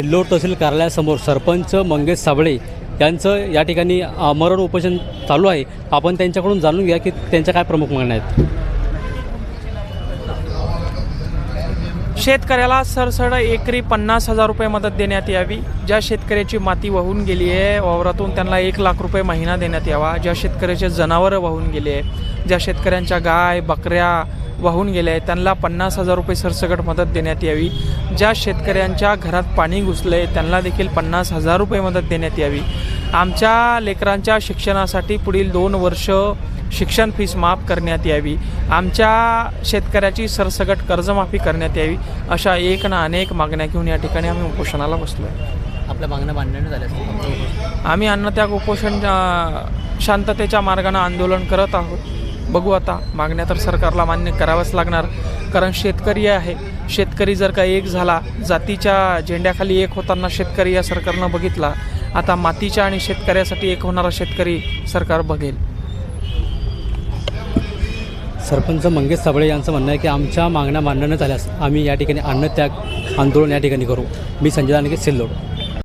सिल्लोड तहसील कार्यालयासमोर सरपंच मंगेश साबळे यांचं या ठिकाणी मरण उपोषण चालू आहे. आपण त्यांच्याकडून जाणून घ्या की त्यांच्या काय प्रमुख मागण्या आहेत. शेतकऱ्याला सरसड एकरी पन्नास हजार रुपये मदत देण्यात यावी. ज्या शेतकऱ्याची माती वाहून गेली आहे वावरातून त्यांना एक लाख रुपये महिना देण्यात यावा. ज्या शेतकऱ्याचे जनावरं वाहून गेले आहे ज्या शेतकऱ्यांच्या गाय बकऱ्या वाहून गेल्या आहेत. त्यांना पन्नास हजार रुपये सरसकट मदत देण्यात यावी. ज्या शेतकऱ्यांच्या घरात पाणी घुसले त्यांना देखील पन्नास हजार रुपये मदत देण्यात यावी. आमच्या लेकरांच्या शिक्षणासाठी पुढील दोन वर्ष शिक्षण फीस माफ करण्यात यावी. आमच्या शेतकऱ्याची सरसकट कर्जमाफी करण्यात यावी अशा एक ना अनेक मागण्या घेऊन या ठिकाणी आम्ही उपोषणाला बसलो आहे आपल्या मागण्या मांडण्यात झाल्या आम्ही अन्नत्याग उपोषण अ, शांततेच्या मार्गाने आंदोलन करत आहोत. बघू आता. मागण्या तर सरकारला मान्य कराव्याच लागणार. कारण शेतकरी आहे. शेतकरी जर का एक झाला जातीच्या झेंड्याखाली एक होताना शेतकरी या सरकारनं बघितला. आता मातीच्या आणि शेतकऱ्यासाठी एक होणारा शेतकरी सरकार बघेल. सरपंच मंगेश साबळे यांचं म्हणणं आहे की आमच्या मागण्या मांडण्यात झाल्यास आम्ही या ठिकाणी अन्नत्याग आंदोलन या ठिकाणी करू. मी संजय दानके सिल्लोड.